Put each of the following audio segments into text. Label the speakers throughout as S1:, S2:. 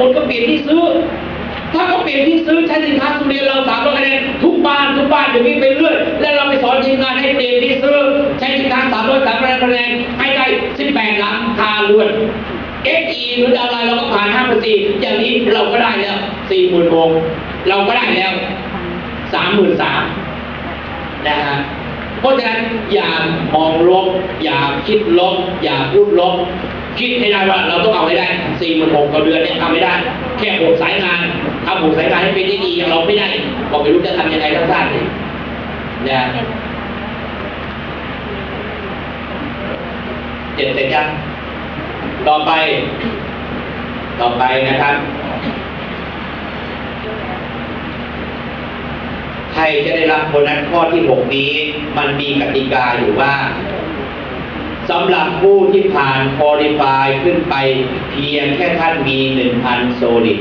S1: คนก็เปลี่ยนที่ซื้อ ถ้าเขาเปลี่ยนที่ซื้อใช้สินค้าสุเรียนเราสามร้อยคะแนนทุกบ้านทุกบ้านอย่างนี้ไปเรื่อยแล้วเราไปสอนทีมงานให้เปลี่ยนที่ซื้อใช้สินค้าสามร้อยสามร้อยคะแนนให้ได้สิบแปดหลังคาเรือน XE หรืออะไรเราก็ผ่านห้าพันสี่อย่างนี้เราก็ได้แล้วสี่หมื่นวงเราก็ได้แล้วสามหมื่นสามนะฮะเพราะฉะนั้นอย่ามองลบ อย่าคิดลบ อย่าพูดลบ คิดให้ได้ว่าเราต้องเอาให้ได้สี่หมื่นหกต่อเดือนเนี่ยทำไม่ได้ แค่หกสายงานทำหกสายงานให้เป็นได้ดีอย่างเราไม่ได้บอกไม่รู้จะทำยังไงทั้งสั้นเลยนะเจ็ดเสร็จยังต่อไป ต่อไปนะครับใครจะได้รับโบนัสข้อที่หกนี้ มันมีกติกาอยู่ว่า สำหรับผู้ที่ผ่านคอลิฟายขึ้นไปเพียงแค่ท่านมีหนึ่งพันโซลิด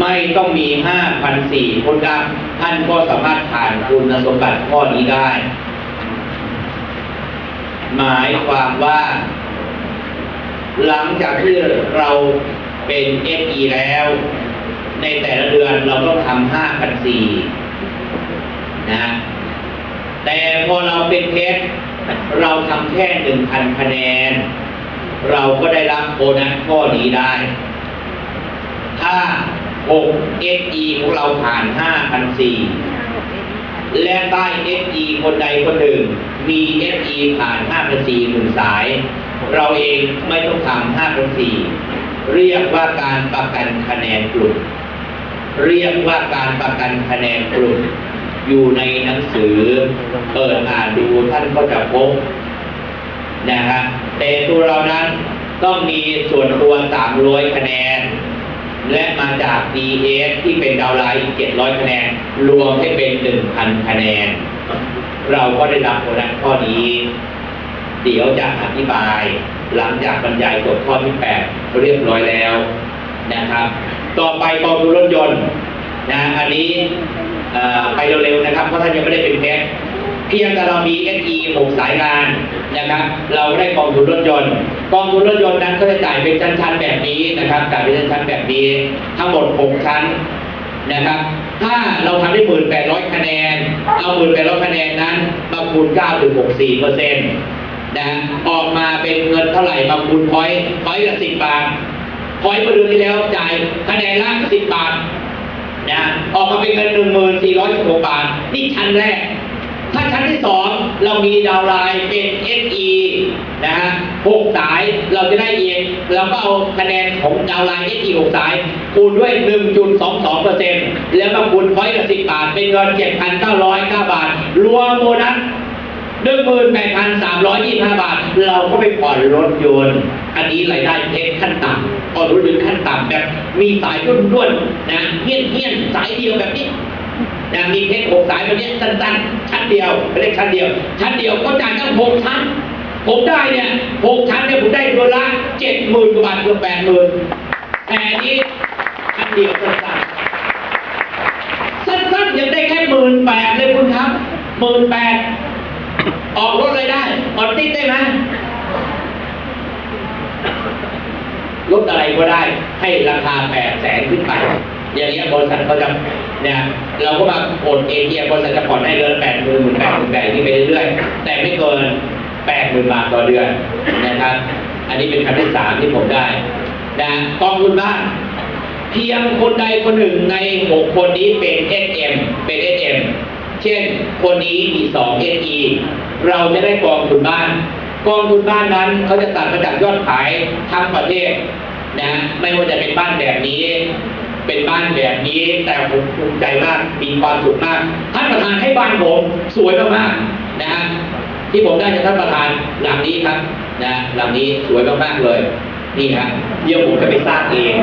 S1: ไม่ต้องมีห้าพันสี่คนดังท่านก็สามารถผ่านคุณสมบัติข้อนี้ได้ หมายความว่า หลังจากที่เราเป็น FE แล้ว ในแต่ละเดือนเราต้องทำห้าพันสี่นะ แต่พอเราเป็นเพชรเราทำแค่หนึ่งพันคะแนน เราก็ได้รับโบนัสข้อนี้ได้ ถ้า6 FE ของเราผ่าน5,400และใต้ FE คนใดคนหนึ่ง มี FE ผ่าน5,400หนึ่งสาย เราเองไม่ต้องทำ5,400เรียกว่าการประกันคะแนนกลุ่ม เรียกว่าการประกันคะแนนกลุ่ม อยู่ในหนังสือเปิดอ่านดูท่านก็จะพบนะฮะแต่ตัวเรานั้นต้องมีส่วนตัว300 คะแนน และมาจาก DS ที่เป็นดาวไลน์700 คะแนน รวมให้เป็น 1,000 คะแนน เราก็ได้รับโบนัสข้อนี้ เดี๋ยวจะอธิบาย หลังจากบรรยายจบข้อที่ 8 เรียบร้อยแล้วนะครับ ต่อไปกองทุนรถยนต์นะอันนี้ ไปเร็วๆนะครับเพราะท่านยังไม่ได้เป็นเพชรเพียงแต่เรามี SE 6สายงานนะครับ เราได้กองทุนรถยนต์ กองทุนรถยนต์นั้นก็จะจ่ายเป็นชั้นๆแบบนี้นะครับจ่ายเป็นชั้นๆแบบนี้ ทั้งหมด 6 ชั้นนะครับ ถ้าเราทำได้หมื่นแปดร้อยคะแนน เอาหมื่นแปดร้อยคะแนนนั้นมาคูณเก้าถึงหกสี่เปอร์เซ็นต์นะออกมาเป็นเงินเท่าไหร่มาคูณพอยต์พอยต์ละสิบบาทพอยต์เมื่อเดือนที่แล้วจ่ายคะแนนละสิบบาท นะออกมาเป็นเงินหนึ่งหมื่นสี่ร้อยสิบหกบาทนี่ชั้นแรก ถ้าชั้นที่สองเรามีดาวไลน์เป็น SE นะฮะหกสายเราจะได้เองเราก็เอาคะแนนของดาวไลน์ SE หกสาย คูณด้วย 1.22เปอร์เซ็นต์แล้วมาคูณพอยต์กับ10 บาท เป็นเงิน7,909บาท รวมโบนัส 18,325บาท เราก็ไปผ่อนรถยนต์อันนี้รายได้เพชรขั้นต่ำผ่อนรถยนต์ขั้นต่ำแบบมีสายด้วนๆนะเฮี้ยนเฮี้ยนสายเดียวแบบนี้นะมีเพชรหกสายแบบนี้สั้นๆ ชั้นเดียวไม่ได้ชั้นเดียว ชั้นเดียวก็จ่ายตั้งหกชั้น ผมได้เนี่ยหกชั้นเนี่ยผมได้เดือนละเจ็ดหมื่นกว่าบาทเกือบแปดหมื่นแต่อันนี้ชั้นเดียวสั้นๆสั้นๆยังได้แค่หมื่นแปดเลยคุณครับหมื่นแปดออกรถเลยได้ออกติดได้ไหมรถอะไร ก็ได้ให้ราคาแปดแสนขึ้นไป อย่างเงี้ยบริษัทเขาจะเนี่ยเราก็มาโอนเอเทียบริษัทจะผ่อนให้เดือนแปดหมื่นหมื่นแปดหมื่นแปดนี่ไปเรื่อยๆแต่ไม่เกินแปดหมื่นบาทต่อเดือนนะครับ อันนี้เป็นคำที่สามที่ผมได้นะกองทุนบ้านเพียงคนใดคนหนึ่งในหกคนนี้เป็น SM เอ็มเป็น SM เอ็มเช่นคนนี้มีสอง SE เราจะได้กองทุนบ้านกองทุนบ้านนั้นเขาจะตัดมาจากยอดขายทั้งประเทศ นะไม่ว่าจะเป็นบ้านแบบนี้ เป็นบ้านแบบนี้ แต่ผมภูมิใจมากมีความสุขมาก ท่านประธานให้บ้านผมสวยมากๆนะฮะที่ผมได้จากท่านประธานหลังนี้ครับนะหลังนี้สวยมากๆเลย นี่ฮะเดี๋ยวผมจะไปสร้างเอง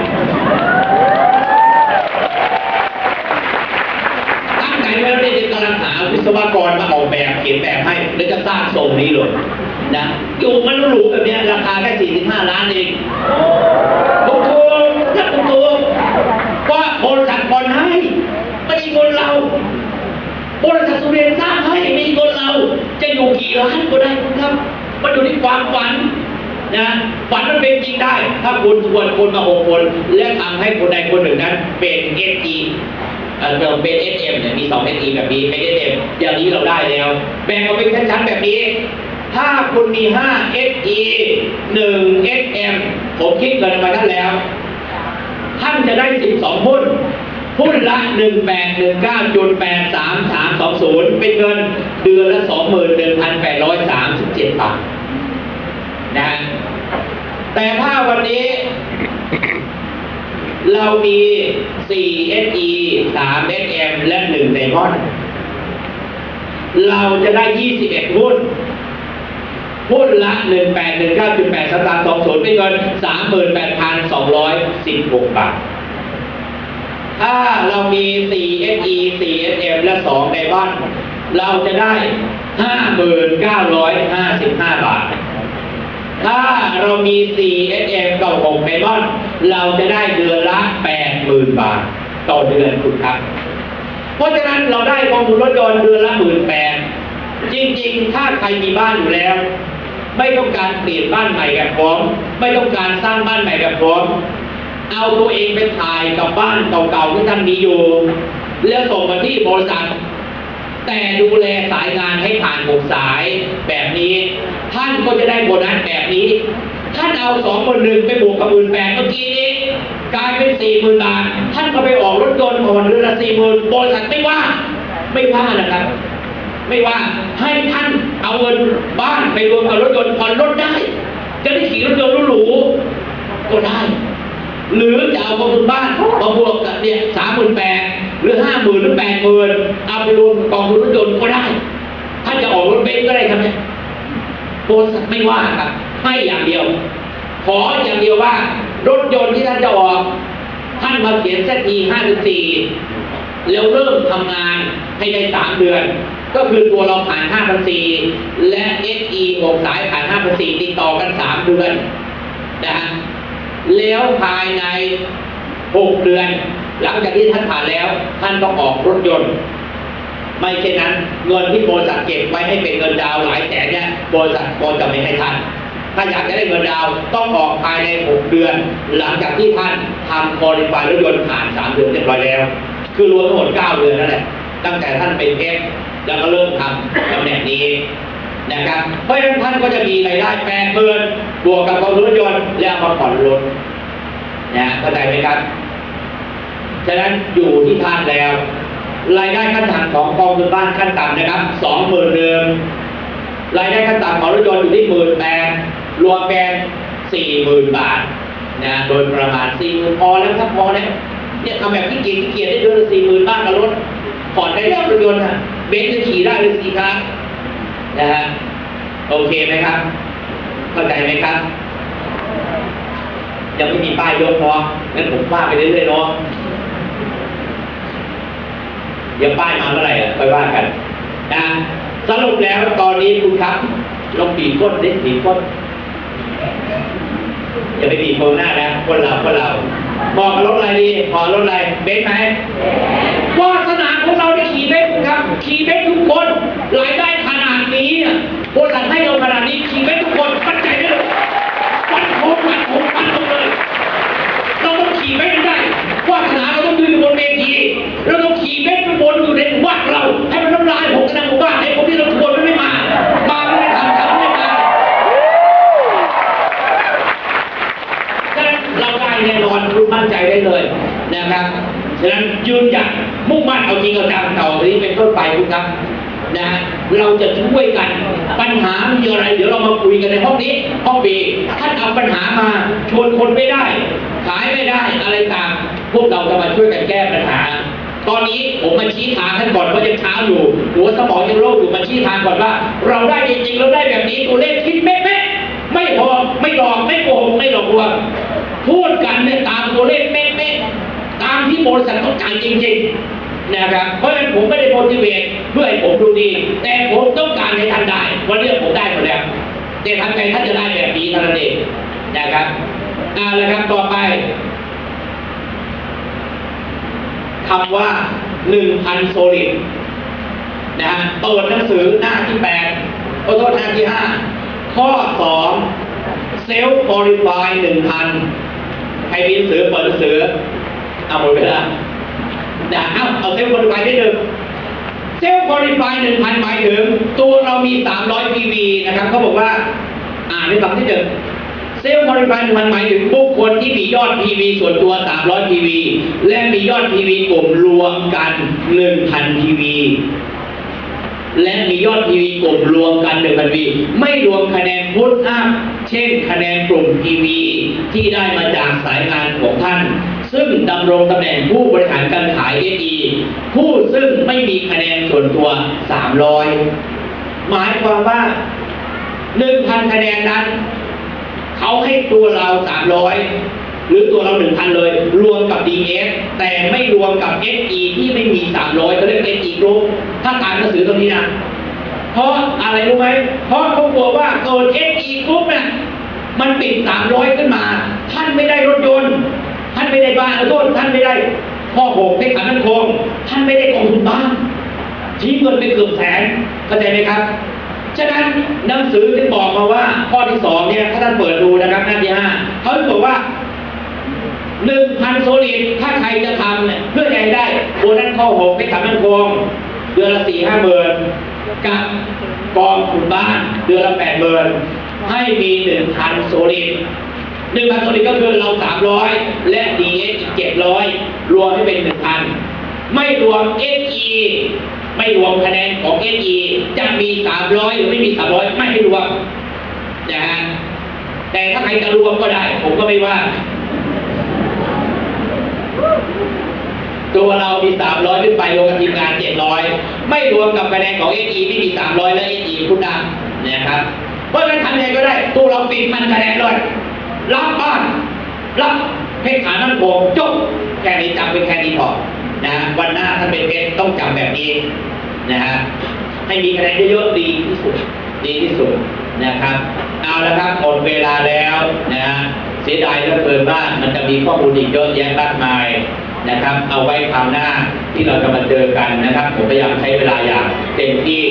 S1: ตั้งใจไว้แล้วเนี่ยกำลังหาวิศวกรมาออกแบบเขียนแบบให้แล้วจะสร้างทรงนี้เลย นะอยู่มันหรูแบบนี้ราคาแค่ 45 ล้านเองถูกถูกๆนะถูกถูกว่าบริษัทผ่อนให้ไม่ได้เงินเราบริษัทสุเรียนสร้างให้ม่ได้เงินเรา จะอยู่กี่ล้านก็ได้ครับ มันอยู่ที่ความฝันนะฝันมันเป็นจริงได้ ถ้าคุณชวนคนมาหกคน และทำให้คนใดคนหนึ่งนั้นเป็นเอฟีเอ่อเราเป็นเอเอ็มเนี่ยมีสองเอฟีแบบนี้เป็นเอเอ็มอย่างนี้เราได้แล้ว แบ่งออกเป็นชั้นๆแบบนี้ ถ้าคุณมี5 SE 1 SM ผมคิดเงินมาท่านแล้ว ท่านจะได้ 12 หุ้น หุ้นละ 1819.83320 เป็นเงินเดือนละ 21,837 บาทนะฮะแต่ถ้าวันนี้ เรามี 4 SE 3 SM และ 1 ไดมอนด์เราจะได้ 21 หุ้น หุ้นละ 1819.8สตางค์20เป็นเงิน38,216 บาท ถ้าเรามี 4 SE 4 SM และ2ไดมอนเราจะได้ 59,55 บาท ถ้าเรามี 4 SM กับ6ไดมอนเราจะได้เดือนละ 80,000 บาท ต่อเดือนคุณครับ เพราะฉะนั้นเราได้กองทุนรถยนต์เดือนละหมื่นแปดจริง ๆ ถ้าใครมีบ้านอยู่แล้ว ไม่ต้องการเปลี่ยนบ้านใหม่แบบพร้อมไม่ต้องการสร้างบ้านใหม่แบบพร้อมเอาตัวเองไปถ่ายกับบ้านเก่าๆที่ท่านมีอยู่ แล้วส่งมาที่บริษัท แต่ดูแลสายงานให้ผ่านหกสายแบบนี้ ท่านก็จะได้โบนัสแบบนี้ ท่านเอาสองคนหนึ่งไปบวกกับหมื่นแปดเมื่อกี้นี้กลายเป็นสี่หมื่นบาท ท่านก็ไปออกรถยนต์ผ่อนเดือนละสี่หมื่นบริษัทไม่ว่า ไม่ว่านะครับ ไม่ว่าให้ท่าน เอาเงินบ้านไปรวมกับรถยนต์ผ่อนรถได้ จะได้ขี่รถยนต์หรูๆก็ได้ หรือจะเอากองทุนบ้านมาบวกกับเนี่ยสามหมื่นแปดหรือห้าหมื่นหรือแปดหมื่นเอาไปรวมกองทุนรถยนต์ก็ได้ถ้าจะออกรถเบนซ์ก็ได้ครับเนี่ยโบริษัทไม่ว่าครับให้อย่างเดียว ขออย่างเดียวว่ารถยนต์ที่ท่านจะออกท่านมาเขียนเซตีห้าสิบสี่แล้วเริ่มทำงานให้ได้สามเดือน ก็คือตัวเราผ่านห้าพันสีและ SE หกสายผ่านห้าพันสีติดต่อกันสามเดือนนะฮะแล้วภายในหกเดือน หลังจากที่ท่านผ่านแล้ว ท่านต้องออกรถยนต์ ไม่เช่นนั้นเงินที่บริษัทเก็บไว้ให้เป็นเงินดาวน์หลายแสนเนี่ยบริษัทก็จะไม่ให้ท่านถ้าอยากจะได้เงินดาวน์ต้องออกภายใน 6 เดือน หลังจากที่ท่านทำคอลิฟายรถยนต์ผ่าน 3 เดือนเรียบร้อยแล้ว คือรวมทั้งหมด 9 เดือนนั่นแหละ ตั้งแต่ท่านเป็นเอฟแล้วก็เริ่มทำตำแหน่งนี้นะครับ เพราะฉะนั้นท่านก็จะมีรายได้แปดหมื่นบวกกับกองทุนรถยนต์แล้วมาผ่อนรถนะเข้าใจไหมครับ ฉะนั้นอยู่ที่ท่านแล้ว รายได้ขั้นต่ำของกองทุนบ้านขั้นต่ำนะครับสองหมื่นหนึ่งรายได้ขั้นต่ำของรถยนต์อยู่ที่หมื่นแปดรวมเป็นสี่หมื่นบาทนะโดยประมาณสี่หมื่นพอแล้วครับพอแล้วเนี่ยทำแบบที่เกียจขี้เกียจได้เดือนละสี่หมื่นบ้านกับรถ ผ่อนได้แล้วรถยนต์นะเบนซ์จะขี่ได้เลยสี่ครั้งนะฮะโอเคไหมครับ เข้าใจไหมครับยังไม่มีป้ายยกเนาะงั้นผมว่าไปเรื่อยๆเนาะเดี๋ยวป้ายมาเมื่อไหร่อะค่อยว่ากันนะสรุปแล้วตอนนี้คุณครับลองบีบก้นดิบีบก้นอย่าไปบีบโคหน้านะคนเราคนเราบอกกับรถอะไรดีพอรถอะไรเบนซ์ไหมวาสนาของเราได้ขี่เบ นซ์ ยืนหยัดมุ่งมั่นเอาจริงเอาจังต่อไปนี้เป็นต้นไปคุณครับนะฮะเราจะช่วยกันปัญหามีอะไร เดี๋ยวเรามาคุยกันในห้องนี้ห้องบีท่านเอาปัญหามาชวนคนไม่ได้ ขายไม่ได้อะไรต่างพวกเราจะมาช่วยกันแก้ปัญหา ตอนนี้ผมมาชี้ทางท่านก่อนว่ายังเช้าอยู่หัวสมองยังโล่งอยู่มาชี้ทางก่อนว่า เราได้จริงๆเราได้แบบนี้ตัวเลขคิดเป๊ะไม่พอไม่หลอกไม่โกหกไม่หลอกลวงพูดกันเนี่ยตามตัวเลขเป๊ะๆตาม ที่บริษัทต้องการจริงๆนะครับเพราะฉะนั้นผมไม่ได้โมดิเวตเพื่อให้ผมดูดี แต่ผมต้องการให้ท่านได้ วันนี้ผมได้หมดแล้วแต่ทำไงท่านจะได้แบบนี้เท่านั้นเองนะครับเอาละครับต่อไปคำว่าหนึ่งพันโซลิดนะฮะเปิดหนังสือหน้าที่แปดขอโทษหน้าที่ห้าข้อสองเซลล์ qualify หนึ่งพันใครมีหนังสือเปิดหนังสือ เอาหมดเวลานะเอาเอาเซลล์ qualify ได้หนึ่งเซลล์ qualify หนึ่งพันหมายถึง ตัวเรามี300 PV นะครับเขาบอกว่า อ่านให้ฟังที่หนึ่งเซลล์ qualify หนึ่งพันหมายถึงบุคคลที่มียอด PV ส่วนตัว300 PV และมียอด PV กลุ่มรวมกัน1,000 PV และมียอดทีวีกลุ่มรวมกันหนึ่งพันวีไม่รวมคะแนนพุทอัพเช่นคะแนนกลุ่มทีวีที่ได้มาจากสายงานของท่าน ซึ่งดำรงตำแหน่งผู้บริหารการขาย SE ผู้ซึ่งไม่มีคะแนนส่วนตัว 300 หมายความว่า 1,000 คะแนนนั้น เขาให้ตัวเรา 300 หรือตัวเรา 1,000 เลย รวมกับ DS แต่ไม่รวมกับ SE ที่ไม่มี 300เขาเรียก SE กรุ๊ปถ้าตามหนังสือตรงนี้นะเพราะอะไรรู้ไหม เพราะเขากลัวว่าเกิด SE กรุ๊ปเนี่ยมันปิด 300 ขึ้นมา ท่านไม่ได้รถยนต์ ไม่ได้บ้านขอโทษท่านไม่ได้พ่อหกให้ขันนั่นคงท่านไม่ได้กองทุนบ้านทิ้งเงินไปเกือบแสนเข้าใจไหมครับ ฉะนั้นหนังสือที่บอกมาว่า ข้อที่สองเนี่ยถ้าท่านเปิดดูนะครับหน้าที่ห้าเขาบอกว่าหนึ่งพันโซลิดถ้าใครจะทำเนี่ยเพื่อให้ได้โบนัสข้อหกให้ขับมั่นคงเดือนละสี่ห้าหมื่นกับกองทุนบ้านเดือนละแปดหมื่นให้มีหนึ่งพันโซลิด หนึ่งพันโซลิดก็คือเราสามร้อยและดีเออีกเจ็ดร้อยรวมให้เป็นหนึ่งพันไม่รวม SE ไม่รวมคะแนนของ SE จะมี300หรือไม่มี300ไม่ให้รวมนะฮะแต่ถ้าใครจะรวมก็ได้ ผมก็ไม่ว่า ตัวเรามี300ขึ้นไปรวมกับทีมงาน700ไม่รวมกับคะแนนของ SE ที่มี300และ SE คุณดำนะครับเพราะฉะนั้นทำยังไงก็ได้ตัวเราปิดมันคะแนนเลย รับบ้าน รับเพชรขามันโคงจบแค่นี้จำเป็นแค่นี้พอนะวันหน้าถ้าเป็นเพชรต้องจำแบบนี้นะฮะให้มีคะแนนเยอะๆดีที่สุดดีที่สุดนะครับเอาละครับหมดเวลาแล้วนะฮะเสียดายเหลือเกินว่ามันจะมีข้อมูลอีกเยอะแยะมากมาย นะครับ เอาไว้คราวหน้าที่เราจะมาเจอกันนะครับ ผมพยายามใช้เวลาอย่างเต็มที่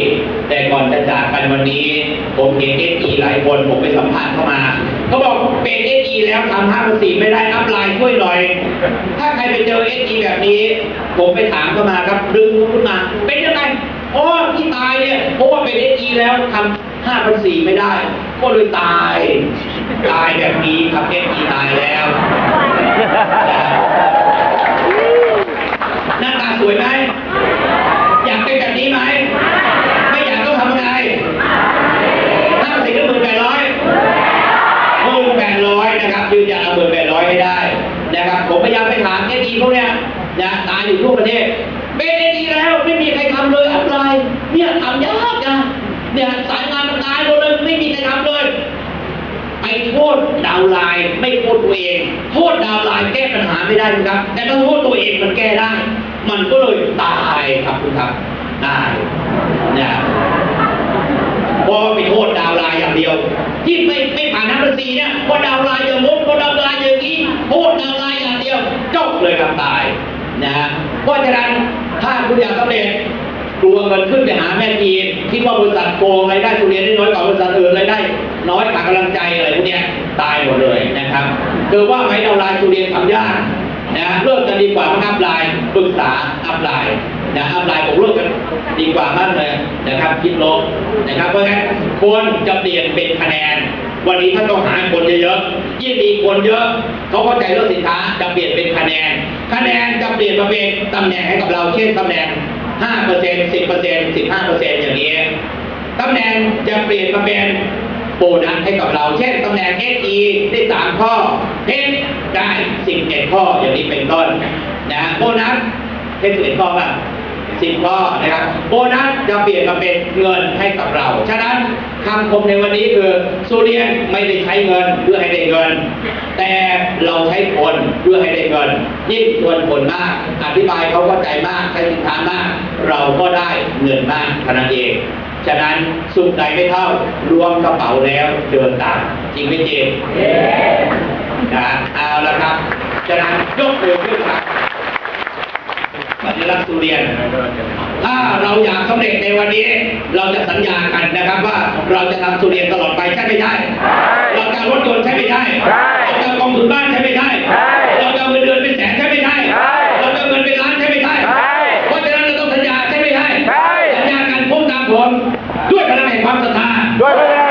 S1: แต่ก่อนจะจากกันวันนี้ ผมเห็นเอสีหลายคนผมไปสัมภาษณ์เข้ามาเขาบอกเป็นเอสีแล้วทำห้าพันสี่ไม่ได้อัพไลน์ช่วยหน่อย ถ้าใครไปเจอเอสีแบบนี้ ผมไปถามเข้ามาครับดึงขึ้นมา เป็นยังไงอ๋อที่ตายเนี่ยเพราะว่าเป็นเอสีแล้วทำห้าพันสี่ไม่ได้ ก็เลยตาย ตายแบบนี้ครับเอสีตายแล้ว หน้าตาสวยไหม อยากเป็นแบบนี้ไหม ไม่อยากต้องทำไงห้าสิบก็หมื่นแปดร้อยหมื่นแปดร้อยนะครับยืนยันเอาหมื่นแปดร้อยให้ได้ นะครับ ผมพยายามไปถามเอดีพวกเนี้ยนะตายอยู่ทั่วประเทศ เป็นเอดีแล้วไม่มีใครทำเลยอัพไลน์เนี่ยทำยากนะเนี่ยาวไลน์ไม่โทษตัวเอง โทษดาวไลน์แก้ปัญหาไม่ได้นะครับ แต่ถ้าโทษตัวเองมันแก้ได้ มันก็เลยตายครับคุณครับได้นะพอไปโทษดาวไลน์อย่างเดียว ที่ไม่ไม่ผ่านน้ำมันซีเนี่ยเพราะดาวไลน์อย่างง้นเพราะดาวไลน์อย่างนี้โทษดาวไลน์อย่างเดียวจบเลยครับตายนะฮะเพราะฉะนั้นถ้าคุณอยากสำเร็จกลัวเงินขึ้นไปหาแม่ทีมคิดว่าบริษัทโกงรายได้ทุเรียนได้น้อยกว่าบริษัทอื่นรายได้ น้อยขาดกำลังใจอะไรพวกเนี้ย ตายหมดเลยนะครับคือว่าไม่เอาลายทุเรียนทำยากนะเลิกกันดีกว่ามั้งอัพไลน์ปรึกษาอัพไลน์นะอัพไลน์ผมเลิกกันดีกว่ามากเลยนะครับคิดลบนะครับเพราะฉะนั้นควรจะเปลี่ยนเป็นคะแนน วันนี้ถ้าต้องหาคนเยอะๆยิ่งมีคนเยอะเขาเข้าใจเรื่องสินค้าจะเปลี่ยนเป็นคะแนน คะแนนจะเปลี่ยนมาเป็นตำแหน่งให้กับเราเช่นตำแหน่งห้าเปอร์เซ็นต์สิบเปอร์เซ็นต์สิบห้าเปอร์เซ็นต์อย่างนี้ตำแหน่งจะเปลี่ยนมาเป็น บนัสให้กับเรา เช่นตำแหน่ง SE ได้สามข้อเพชรได้สิบเอ็ดข้ออย่างนี้เป็นต้นนะโบนัสเพชรสิบเอ็ดข้อป่ะสิบข้อนะครับโบนัสจะเปลี่ยนมาเป็นเงินให้กับเรา ฉะนั้นคำคมในวันนี้คือสุเรียนไม่ได้ใช้เงินเพื่อให้ได้เงิน แต่เราใช้คนเพื่อให้ได้เงิน ยิ่งชวนคนมาก อธิบายเขาเข้าใจมากใช้สินค้ามาก เราก็ได้เงินมากเท่านั้นเอง ฉะนั้นสุขใดไม่เท่ารวมกระเป๋าแล้วเดินตามจริงไหมเจมส์นะเอาละครับฉะนั้นยกมือขึ้นครับสัญลักษณ์สุเรียน ถ้าเราอยากสำเร็จในวันนี้ เราจะสัญญากันนะครับว่าเราจะทำสุเรียนตลอดไปใช่ไม่ใช่เราจะกับรถยนต์ใช่ไม่ใช่
S2: ใช่
S1: เราจะเอากองทุนบ้านใช่ไม่ใช่
S2: ใช่
S1: เราจะเอาเงินเดือนเป็นแสนใช่ไม่ใช่
S2: Hallelujah.